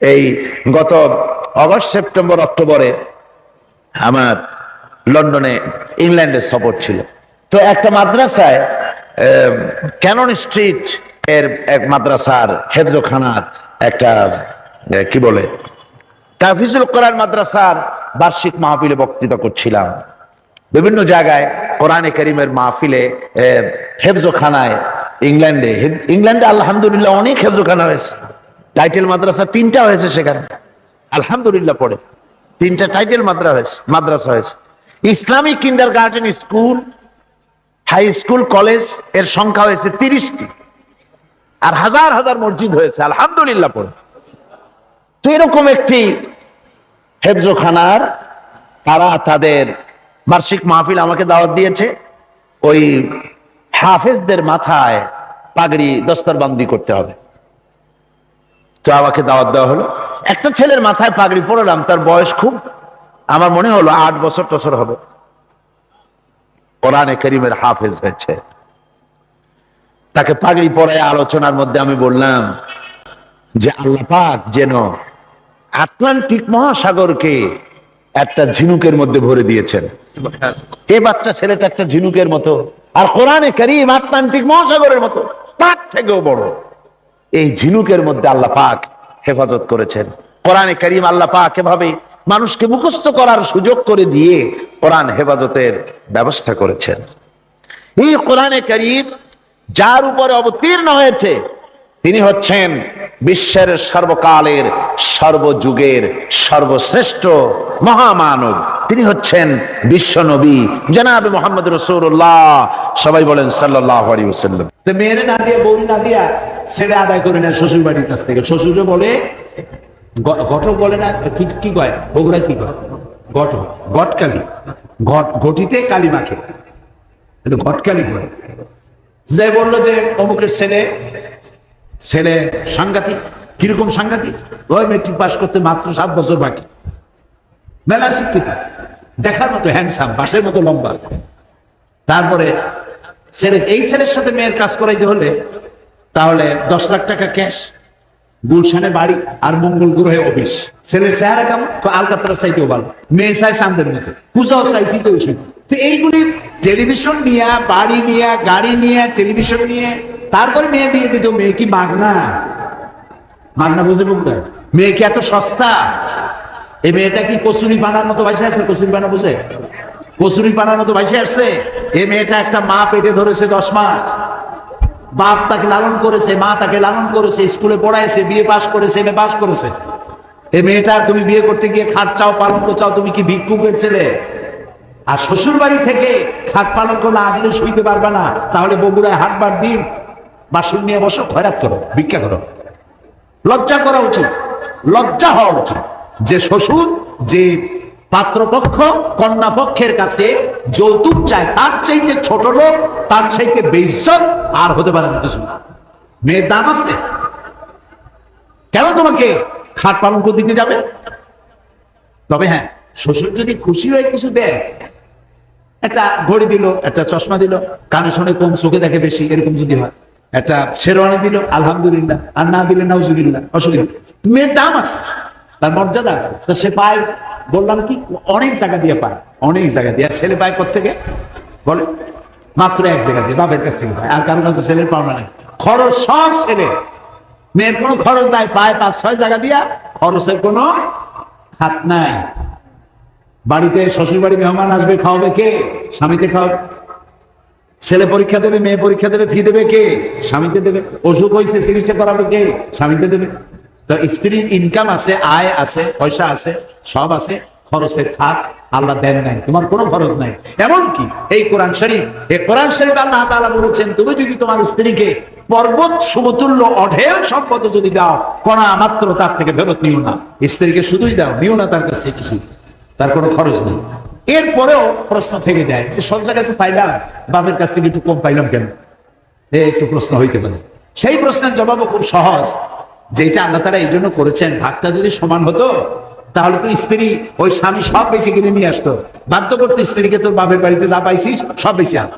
এই গত August, September, অক্টোবরে আমার লন্ডনে ইংল্যান্ডের সফর ছিল। তো একটা মাদ্রাসায় ক্যানন স্ট্রিট এর এক মাদ্রাসার হেফজোখানার একটা কি বলে তাফিজুল কোরআন মাদ্রাসার বার্ষিক মাহফিলে বক্তৃতা করছিলাম। বিভিন্ন জায়গায় কোরআনে করিমের মাহফিলে হেফজোখানায় ইংল্যান্ডে ইংল্যান্ডে আলহামদুলিল্লাহ অনেক হেফজোখানা হয়েছে। টাইটেল মাদ্রাসা তিনটা হয়েছে সেখানে। আলহামদুলিল্লাহ পড়ে। তিনটা টাইটেল মাদ্রাসা হয়েছে মাদ্রাসা হয়েছে। Islamic kindergarten school high school কলেজের সংখ্যা হয়েছে তিরিশটি। আর হাজার হাজার মসজিদ হয়েছে, আলহামদুলিল্লাহ পড়ে। তো এরকম একটি হেফজোখানার তারা তাদের বার্ষিক মাহফিল আমাকে দাওয়াত দিয়েছে। ওই হাফেজদের মাথায় পাগড়ি দস্তরবন্দি করতে হবে। তো আমাকে দাওয়াত দেওয়া হলো। একটা ছেলের মাথায় পাগড়ি পড়লাম তার বয়স খুব। আমার মনে হলো আট বছর টছর হবে। কোরআনে করিমের হাফেজ হয়েছে। তাকে পাগড়ি পরায় আলোচনার মধ্যে আমি বললাম যে, আল্লাহ পাক যেন আটলান্টিক মহাসাগরকে একটা ঝিনুকের মধ্যে ভরে দিয়েছেন। এ বাচ্চা ছেলেটা একটা ঝিনুকের মতো। আর কোরআনে করিম আটলান্টিক মহাসাগরের মতো। তার থেকেও বড়। এই ঝিনুকের মধ্যে আল্লাহ পাক হেফাজত করেছেন। কোরআনে করিম আল্লাহ পাক এভাবে মানুষকে মুখস্থ করার সুযোগ করে দিয়ে কোরআন হেফাজতের ব্যবস্থা করেছেন। এই কোরআনে করিম যার উপরে অবতীর্ণ হয়েছে, তিনি হচ্ছেন বিশ্বের সর্বকালের, সর্বযুগের সর্বশ্রেষ্ঠ মহামানব। তিনি হচ্ছেন বিশ্ব নবী, জনাব মোহাম্মদ রসুল্লাহ সবাই বলেন সাল্লাহ আলী মেয়েরে না দিয়ে, বউরি না দিয়া ছেলে আদায় করে নেয় শ্বশুর বাড়ির কাছ থেকে। শ্বশুরে বলে ঘটক বলে না, কি কি কয়? বগুড়া কি কয়? ঘটক ঘটকালি ঘট ঘটিতে কালী মাখে। ঘটকালি করে যে বলল যে, অমুকের ছেলে ছেলে সাংঘাতিক। কীরকম সাংঘাতিক? ওই মেট্রিক পাস করতে মাত্র সাত বছর বাকি। মেলা শিক্ষিত। দেখার মতো হ্যান্ডসাম বাসের মতো লম্বা। তারপরে ছেলে, এই ছেলের সাথে মেয়ের কাজ করাইতে হলে তাহলে দশ লাখ টাকা ক্যাশ গুলশানে বাড়ি আর মঙ্গল গ্রহে অফিস ছেলের চেহারা কেমন? আলকাতরা চাইতেও ভালো। মেয়ে চাই সামদের মধ্যে পূজাও চাইছি তো ওই তো এইগুলি টেলিভিশন নিয়ে, বাড়ি নিয়ে, গাড়ি নিয়ে টেলিভিশন নিয়ে, তারপরে মেয়ে বিয়ে দিত, মেয়ে কি মাগনা? মাগনা বুঝে মেয়ে কি এত সস্তা? এই মেয়েটা কি কচুরি বানার মতো ভাইসে আছে? কচুরি বানা বুঝে? কচুরি বানার মতো ভাইসে আসছে? এই মেয়েটা একটা মা পেটে ধরেছে দশ মাস। বাপ তাকে লালন করেছে, মা তাকে লালন করেছে, স্কুলে পড়াইছে, বিয়ে পাস করেছে এম পাস করেছে। এই মেয়েটা, তুমি বিয়ে করতে গিয়ে খাট চাও, পালন চাও, তুমি কি ভিক্ষুকের ছেলে? আর শ্বশুর বাড়ি থেকে খাট পালন না দিলে শুইতে পারবে না। তাহলে বগুড়ায় হাটবার দিন, বাসন নিয়ে বসো, খয়রাত করো, ভিক্ষা করো। লজ্জা করা উচিত, লজ্জা হওয়া উচিত। যে শ্বশুর, যে পাত্রপক্ষ কন্যা পক্ষের কাছে যৌতুক চায়। তার চাইতে ছোট লোক, তার চাইতে বেইজ্জত আর হতে পারে না কিছু মেয়ের দাম আছে। কেন তোমাকে খাট পালন দিতে যাবে? তবে হ্যাঁ শ্বশুর যদি খুশি হয়ে কিছু দেয়, একটা ঘড়ি দিল, একটা চশমা দিল, কানে শোনে কম চোখে দেখে বেশি, এরকম যদি হয়। একটা শেরওয়ানি দিল, আলহামদুলিল্লাহ, আর না দিলে নাউজুবিল্লাহ, অসুবিধা মেয়ের দাম আছে, তার মর্যাদা আছে। তো সে পায় বললাম কি, অনেক জায়গা দিয়ে পায়, অনেক জায়গা দিয়ে। ছেলে পায় থেকে বলে, মাত্র এক জায়গা দিয়ে, বাপের কাছ থেকে পায়। আর কারোর কাছে ছেলের পাওনা নেই খরচ সব ছেলে। মেয়ের কোনো খরচ নাই, পায় পাঁচ, ছয় জায়গা দিয়া, খরচের কোনো হাত নাই। বাড়িতে শ্বশুর বাড়ি মেহমান আসবে, খাওয়াবে কে? স্বামীকে খাওয়াবে। ছেলে পরীক্ষা দেবে, মেয়ে পরীক্ষা দেবে, ফি দেবে কে? স্বামীকে দেবে। অসুখ হয়েছে চিকিৎসা করাবে কে? স্বামীকে দেবে। তো স্ত্রীর ইনকাম আছে, আয় আছে, পয়সা আছে, সব আছে খরচের থাক, আল্লাহ দেন নাই, তোমার কোনো খরচ নাই। এমন কি এই কোরআন শরীফ, এই কোরআন শরীফ আল্লাহ তাআলা বলেছেন, তুমি যদি তোমার স্ত্রীকে পর্বত, সমতুল্য, অঢেল সম্পদ যদি দাও, কণা মাত্র তার থেকে ফেরত নিও না। স্ত্রীকে শুধুই দাও, নিও না তার কাছ থেকে কিছু। তার কোনো খরচ নেই। এরপরেও প্রশ্ন থেকে যায়, যে সব জায়গায় তো পাইলাম, বাপের কাছ থেকে একটু কম পাইলাম কেন? এ একটু প্রশ্ন হইতে পারে। সেই প্রশ্নের জবাবও খুব সহজ। যেটা আল্লাহ তারা এই জন্য করেছেন ভাগটা যদি সমান হতো, তাহলে তো স্ত্রী, ওই স্বামী সব বেশি কিনে নিয়ে আসতো। বাধ্য করতো স্ত্রীকে, তোর বাপের বাড়িতে যা পাইছিস, সব বেশি আন।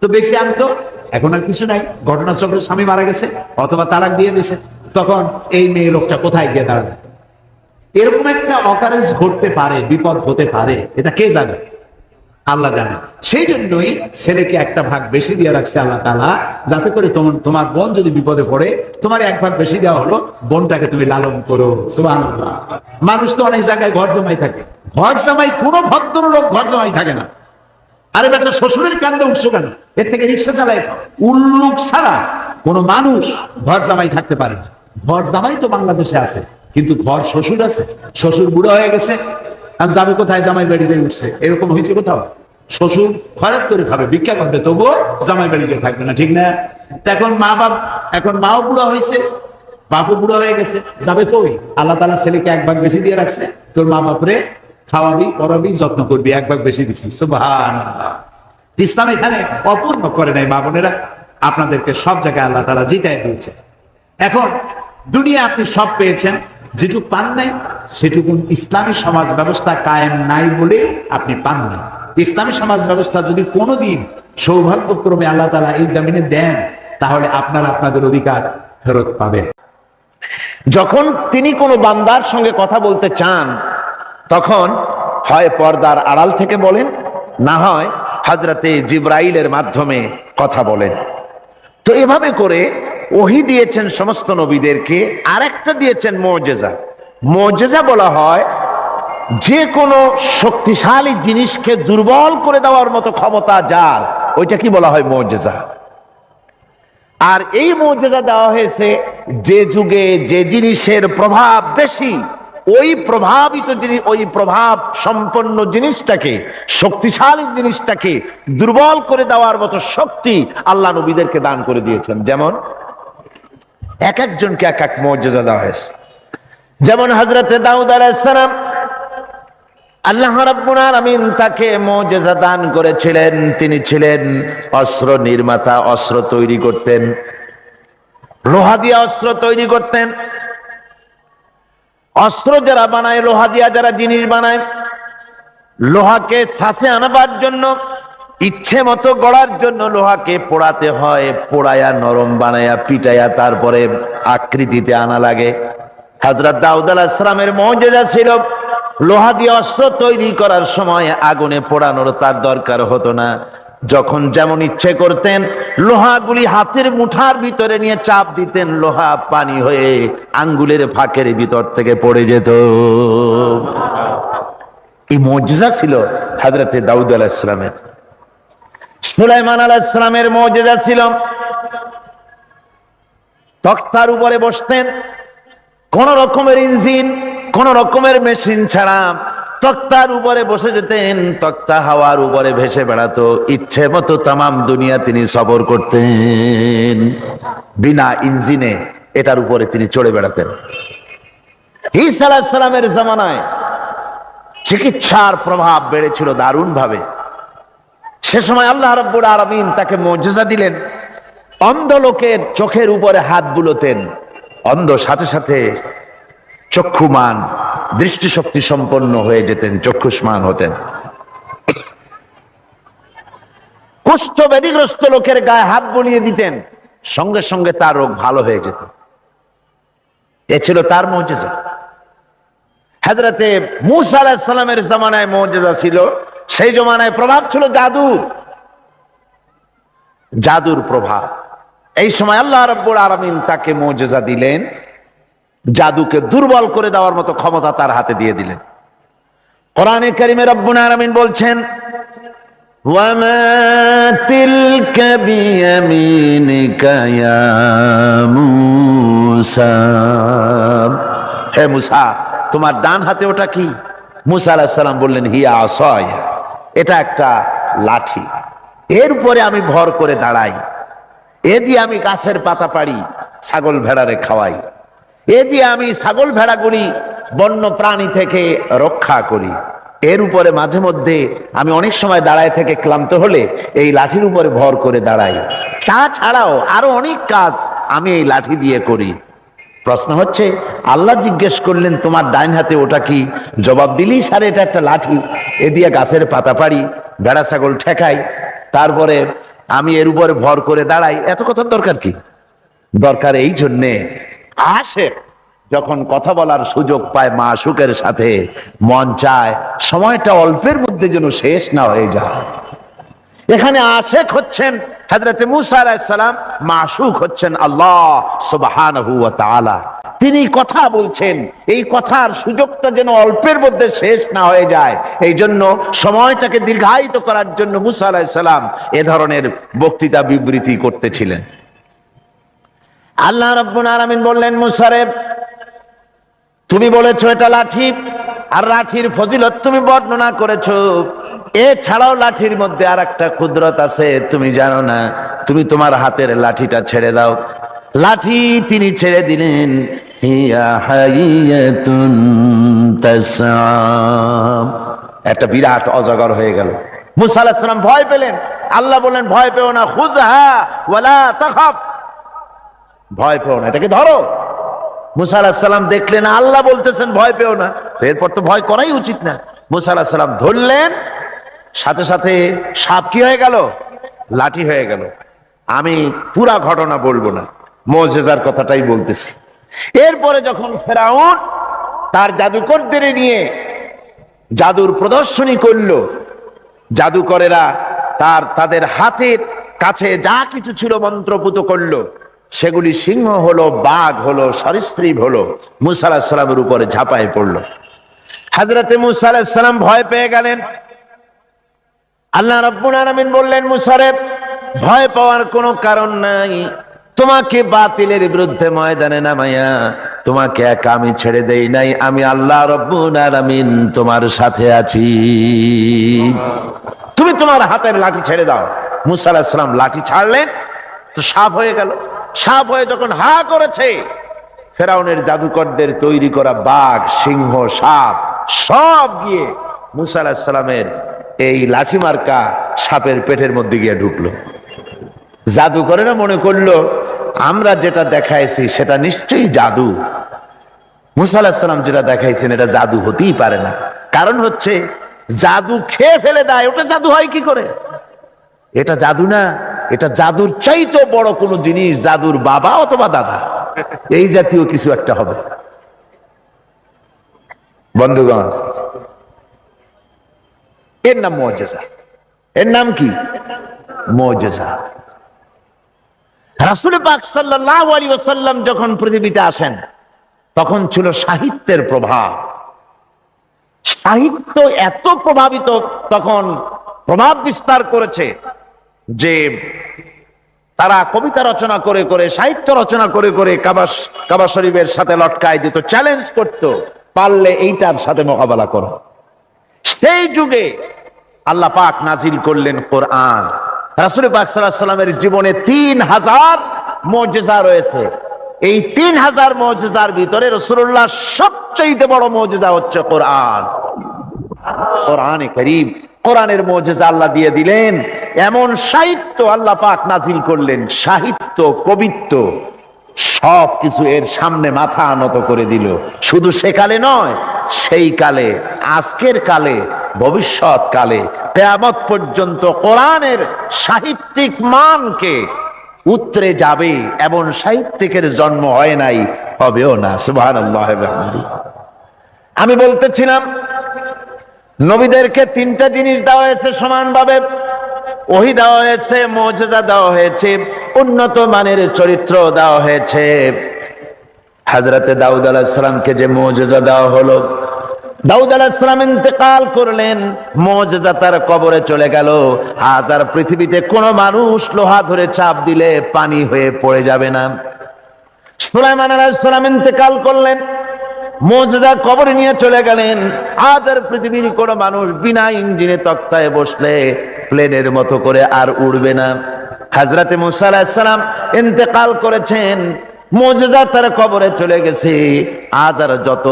তো বেশি আনতো। এখন আর কিছু নাই। ঘটনাচক্রে স্বামী মারা গেছে, অথবা তারাক দিয়ে দিছে। তখন এই মেয়ে লোকটা কোথায় গিয়ে দাঁড়াবে? এরকম একটা অকারেন্স ঘটতে পারে, বিপদ হতে পারে, এটা কে জানে? আল্লাহ জানে। সেই জন্যই ছেলেকে একটা ভাগ বেশি দিয়ে রাখছে আল্লাহ তালা যাতে করে তোমার তোমার বোন যদি বিপদে পড়ে, তোমার এক ভাগ বেশি দেওয়া হলো, বোনটাকে তুমি লালন করো। মানুষ তো অনেক জায়গায় ঘর জামাই থাকে। ঘর জামাই কোনো ভদ্রলোক ঘর জামাই থাকে না। আরে বেটা, শ্বশুরের কান্দে উঠছো কেন? এর থেকে রিক্সা চালায় উল্লুক ছাড়া কোন মানুষ ঘর জামাই থাকতে পারে না। ঘর জামাই তো বাংলাদেশে আছে, কিন্তু ঘর শ্বশুর আছে। শ্বশুর বুড়ো হয়ে গেছে, আর যাবে কোথায়? জামাই বাড়ি যাই উঠছে। এরকম হয়েছে কোথাও? শ্বশুর খরাত করে খাবে, ভিক্ষা করবে, তবুও জামাই বাড়িতে থাকবে না, ঠিক না? এখন মা বাপ, এখন মাও বুড়া হয়েছে, বাপও বুড়া হয়ে গেছে, যাবে কই? আল্লাহ তালা ছেলেকে এক ভাগ বেশি দিয়ে রাখছে, তোর মা বাপরে খাওয়াবি, পড়াবি, যত্ন করবি, এক ভাগ বেশি দিছি ইসলাম এখানে অপূর্ণ করে নাই, মা বোনেরা। আপনাদেরকে সব জায়গায় আল্লাহ তালা জিতাই দিয়েছে। এখন দুনিয়া আপনি সব পেয়েছেন, যেটুকু পান নাই, সেটুকু ইসলামী সমাজ ব্যবস্থা কায়েম নাই বলে আপনি পান না ইসলামী সমাজ ব্যবস্থা যদি কোনোদিন সৌভাগ্যক্রমে আল্লাহ তালা এই জামিনে দেন, তাহলে আপনারা আপনাদের অধিকার ফেরত পাবেন। যখন তিনি কোনো বান্দার সঙ্গে কথা বলতে চান, তখন হয় পর্দার আড়াল থেকে বলেন, না হয় হাজরাতে জিব্রাইলের মাধ্যমে কথা বলেন। তো এভাবে করে ওহি দিয়েছেন সমস্ত নবীদেরকে আর একটা দিয়েছেন মজেজা। মজেজা বলা হয় যে কোনো শক্তিশালী জিনিসকে দুর্বল করে দেওয়ার মতো ক্ষমতা যার, ওইটা কি বলা হয় মর্যাদা? আর এই মর্যাদা দেওয়া হয়েছে যে যুগে যে জিনিসের প্রভাব বেশি, ওই প্রভাবিত জিনিস ওই প্রভাব সম্পন্ন জিনিসটাকে, শক্তিশালী জিনিসটাকে দুর্বল করে দেওয়ার মতো শক্তি আল্লাহ নবীদেরকে দান করে দিয়েছেন। যেমন, এক একজনকে এক এক মর্যাদা দেওয়া হয়েছে। যেমন হজরতে দাউদ আলাইসালাম আল্লাহ রাব্বুল আলামিন তাকে মুজিজা দান করেছিলেন। তিনি ছিলেন অস্ত্র নির্মাতা, অস্ত্র তৈরি করতেন। লোহা দিয়ে অস্ত্র তৈরি করতেন। অস্ত্র যারা বানায়, লোহা দিয়া যারা জিনিস বানায়, লোহাকে শ্বাসে আনাবার জন্য, ইচ্ছে মতো গড়ার জন্য লোহাকে পোড়াতে হয়, পোড়ায়া, নরম বানায়া, পিটায়া, তারপরে আকৃতিতে আনা লাগে। হাজরত দাউদ আলাহিসামের মজেজা ছিল। লোহা দিয়ে অস্ত্র তৈরি করার সময় আগুনে পোড়ানোর তার দরকার হতো না। যখন যেমন ইচ্ছে করতেন, লোহাগুলি হাতের মুঠার ভিতরে নিয়ে চাপ দিতেন, লোহা পানি হয়ে আঙ্গুলের ফাঁকের ভিতর থেকে পড়ে যেত। এই মজা ছিল হাজরতে দাউদ আলাহিসামের সুলাইমান আলাহিসামের মজা ছিল, তক্তার উপরে বসতেন, কোন রকমের ইঞ্জিন কোন রকমের মেশিন ছাড়া তক্তার উপরে বসে যেতেন, তক্তা হাওয়ার উপরে ভেসে বেড়াতো। ইচ্ছে মতো তামাম দুনিয়া তিনি সফর করতেন। বিনা ইঞ্জিনে এটার উপরে তিনি চড়ে বেড়াতেন। ঈসা আলাইহিস সালামের জামানায় চিকিৎসার প্রভাব বেড়েছিল দারুণ ভাবে সে সময় আল্লাহ রব্বুল আলমিন তাকে মর্যাদা দিলেন। অন্ধ লোকের চোখের উপরে হাত বুলোতেন। অন্ধ সাথে সাথে চক্ষুমান, দৃষ্টিশক্তি সম্পন্ন হয়ে যেতেন, চক্ষুষ্মান হতেন। কুষ্ঠ ব্যাধিগ্রস্ত লোকের গায়ে হাত বুলিয়ে দিতেন, সঙ্গে সঙ্গে তার রোগ ভালো হয়ে যেত। এ ছিল তার মর্যাদা হাজরাতে মুসা আলাহিসাল্লামের জামানায় মর্যাদা ছিল, সেই জমানায় প্রভাব ছিল জাদুর জাদুর প্রভাব। এই সময় আল্লাহ রব্বুল আলমিন তাকে মর্যাদা দিলেন। জাদুকে দুর্বল করে দেওয়ার মতো ক্ষমতা তার হাতে দিয়ে দিলেন কোরআনে কারিমে রব্বুল আলমিন বলছেন وما تلك بيمينك يا موسى হে মুসা তোমার ডান হাতে ওটা কি মুসা আলাহিস সালাম বললেন হিয়া আসয় এটা একটা লাঠি এর উপরে আমি ভর করে দাঁড়াই এ দিয়ে আমি গাছের পাতা পাড়ি ছাগল ভেড়ারে খাওয়াই এ দিয়ে আমি ছাগল ভেড়াগুলি বন্য প্রাণী থেকে রক্ষা করি। এর উপরে মাঝে মধ্যে আমি অনেক সময় দাঁড়ায় থেকে ক্লান্ত হলে এই লাঠির উপরে ভর করে দাঁড়াই। তাছাড়াও আরও অনেক কাজ আমি এই লাঠি দিয়ে করি। প্রশ্ন হচ্ছে, আল্লাহ জিজ্ঞেস করলেন, তোমার ডাইন হাতে ওটা কি? জবাব দিলি সারে এটা একটা লাঠি। এ দিয়ে গাছের পাতা পাড়ি, ভেড়া ছাগল ঠেকাই, তারপরে আমি এর উপরে ভর করে দাঁড়াই। এত কথার দরকার কি? দরকার এই জন্যে আসে যখন কথা বলার সুযোগ পায় মা সুখের সাথে, মন চায় সময়টা অল্পের মধ্যে যেন শেষ না হয়ে যায়। এখানে আশেক হচ্ছেন হজরত মুসা আলাইসালাম মাসুক হচ্ছেন আল্লাহ তাআলা। তিনি কথা বলছেন, এই কথার সুযোগটা যেন অল্পের মধ্যে শেষ না হয়ে যায়। এই জন্য সময়টাকে দীর্ঘায়িত করার জন্য মুসা আলাইসালাম এ ধরনের বক্তৃতা বিবৃতি করতেছিলেন। আল্লাহ রব্বুল আলামিন বললেন মুসারে তুমি বলেছ এটা লাঠি, আর লাঠির ফজিলত তুমি বর্ণনা করেছ। এছাড়াও লাঠির মধ্যে আর একটা কুদরত আছে, তুমি জানো না, তুমি তোমার হাতের লাঠিটা ছেড়ে দাও। লাঠি তিনি ছেড়ে দিলেন একটা বিরাট অজগর হয়ে গেল। মুসা আলাইহিস ভয় পেলেন। আল্লাহ বললেন, ভয় পেও না খুজহা ওয়ালা তাখাফ। ভয় পেও না, এটাকে ধরো। মুসা দেখলেন, আল্লাহ বলতেছেন, ভয় পেও না। এরপর তো ভয় করাই উচিত না। মুসা ধরলেন, সাথে সাথে সাপ কি হয়ে গেল? লাঠি হয়ে গেল। আমি পুরা ঘটনা বলব না, মজেজার কথাটাই বলতেছি। এরপরে যখন ফেরাউন তার জাদুকরদের নিয়ে জাদুর প্রদর্শনী করল, জাদুকরেরা তার, তাদের হাতের কাছে যা কিছু ছিল মন্ত্রপুত করল সেগুলি সিংহ হলো, বাঘ হলো সরিস্ত্রীপ হলো, মুসা আলাহিসাল্লামের উপরে ঝাঁপায় পড়ল। হাজরতে মুসা আলাহিসাল্লাম ভয় পেয়ে গেলেন। আল্লাহ রব্বুল আলামিন বললেন মুসারেব ভয় পাওয়ার কোনো কারণ নাই। তোমাকে বাতিলের বিরুদ্ধে ময়দানে নামাইয়া তোমাকে এক আমি ছেড়ে দেই নাই। আমি আল্লাহ রব্বুল আলামিন তোমার সাথে আছি। তুমি তোমার হাতের লাঠি ছেড়ে দাও। মুসা আলাহিস লাঠি ছাড়লেন, তো সাপ হয়ে গেল। সাপ হয়ে যখন হা করেছে, ফেরাউনের জাদুকরদের তৈরি করা বাঘ, সিংহ, সাপ, সব গিয়ে মুসা এই লাঠি মার্কা সাপের পেটের মধ্যে গিয়ে ঢুকলো। না মনে করল, আমরা যেটা দেখাইছি সেটা নিশ্চয়ই জাদু। মুসা যেটা দেখাইছেন, এটা জাদু হতেই পারে না। কারণ হচ্ছে, জাদু খেয়ে ফেলে দেয়, ওটা জাদু হয় কি করে? এটা জাদু না এটা জাদুর চাইতেও বড় কোনো জিনিস, জাদুর বাবা অথবা দাদা। এই জাতীয় কিছু একটা হবে। বন্ধুগণ, এর নাম মজেজা এর নাম কি? মজেজা রাসুল পাক সাল্লাল্লাহু আলাইহি ওয়াসাল্লাম যখন পৃথিবীতে আসেন, তখন ছিল সাহিত্যের প্রভাব। সাহিত্য এত প্রভাবিত, তখন প্রভাব বিস্তার করেছে। যে তারা কবিতা রচনা করে করে, সাহিত্য রচনা করে করে কাবাস কাবা শরীফের সাথে লটকায় দিত চ্যালেঞ্জ করত, পারলে এইটার সাথে মোকাবেলা করো। সেই যুগে আল্লাহ পাক নাজিল করলেন কোরআন। রাসুল পাক সাল্লামের জীবনে তিন হাজার মজেজা রয়েছে। এই তিন হাজার মজেজার ভিতরে রসুল্লাহ সবচেয়ে বড় মজেজা হচ্ছে কোরআন। কোরআনে করিম কোরআনের মজেজা আল্লাহ দিয়ে দিলেন। এমন সাহিত্য আল্লাহ পাক নাজিল করলেন, সাহিত্য, কবিত্ব সব কিছু এর সামনে মাথা নত করে দিল। শুধু সেকালে নয়, সেই কালে, আজকের কালে, ভবিষ্যৎ কালে, কেয়ামত পর্যন্ত কোরআনের সাহিত্যিক মানকে উত্তরে যাবে, এমন সাহিত্যিকের জন্ম হয় নাই, হবেও না, সুবহানাল্লাহ আমি বলতেছিলাম নবীদেরকে তিনটা জিনিস দেওয়া হয়েছে সমানভাবে। ওহি দেওয়া হয়েছে মর্যাদা দেওয়া হয়েছে, উন্নত মানের চরিত্র দেওয়া হয়েছে। হাজরাতে দাউদ আলাহিসামকে যে মর্যাদা দেওয়া হলো, দাউদ আলাহিসাম ইন্তেকাল করলেন মর্যাদা তার কবরে চলে গেল। হাজার পৃথিবীতে কোনো মানুষ লোহা ধরে চাপ দিলে পানি হয়ে পড়ে যাবে না। সুলাইমান আলাহিসাম ইন্তেকাল করলেন। মর্যাদা কবরে নিয়ে চলে গেলেন। আজ আর পৃথিবীর কোনো মানুষ বিনা ইঞ্জিনে তক্তায় বসলে প্লেনের মতো করে আর উড়বে না। হাজরাতে মুসা আলাহিসাল্লাম ইন্তেকাল করেছেন। মর্যাদা তার কবরে চলে গেছে। আজ আর যত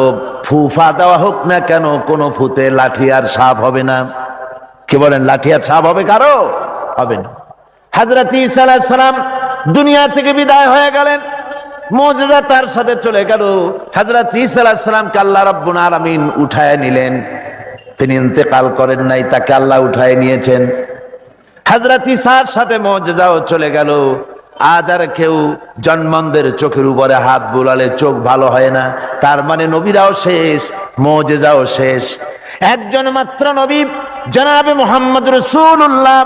ফুফা দেওয়া হোক না কেন, কোনো ফুতে লাঠি আর সাপ হবে না। কি বলেন, লাঠি আর সাপ হবে কারও? হবে না। হাজরত সালাম দুনিয়া থেকে বিদায় হয়ে গেলেন। মর্যাদা তার সাথে চলে গেল। হাজরত ইসা আলাইহিস সালামকে আল্লাহ রাব্বুল আলামিন উঠায় নিলেন। তিনি ইন্তেকাল করেন নাই, তাকে আল্লাহ উঠায় নিয়েছেন। হাজরত ইসার সাথে মর্যাদাও চলে গেল। আজ আর কেউ জন্মন্দের চোখের উপরে হাত বুলালে চোখ ভালো হয় না। তার মানে নবীরাও শেষ মজেজাও শেষ। একজন মাত্র নবী জনাবে মোহাম্মদ রসুল্লাহ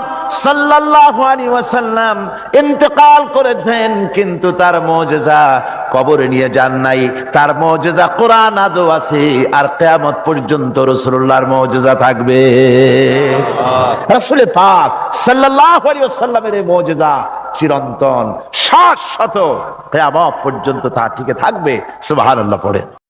সাল্লাল্লাহু আলাইহি ওয়াসাল্লাম ইন্তেকাল করেছেন, কিন্তু তার মজেজা কবরে নিয়ে যান নাই। তার মজেজা কোরআন আজও আছে, আর কিয়ামত পর্যন্ত রসুল্লাহর মজেজা থাকবে। রাসূলে পাক সাল্লাল্লাহু আলাইহি ওয়াসাল্লামের এই মজেজা চিরন্তন শাশ্বত কিয়ামত পর্যন্ত তা টিকে থাকবে। সুবহানাল্লাহ পড়ে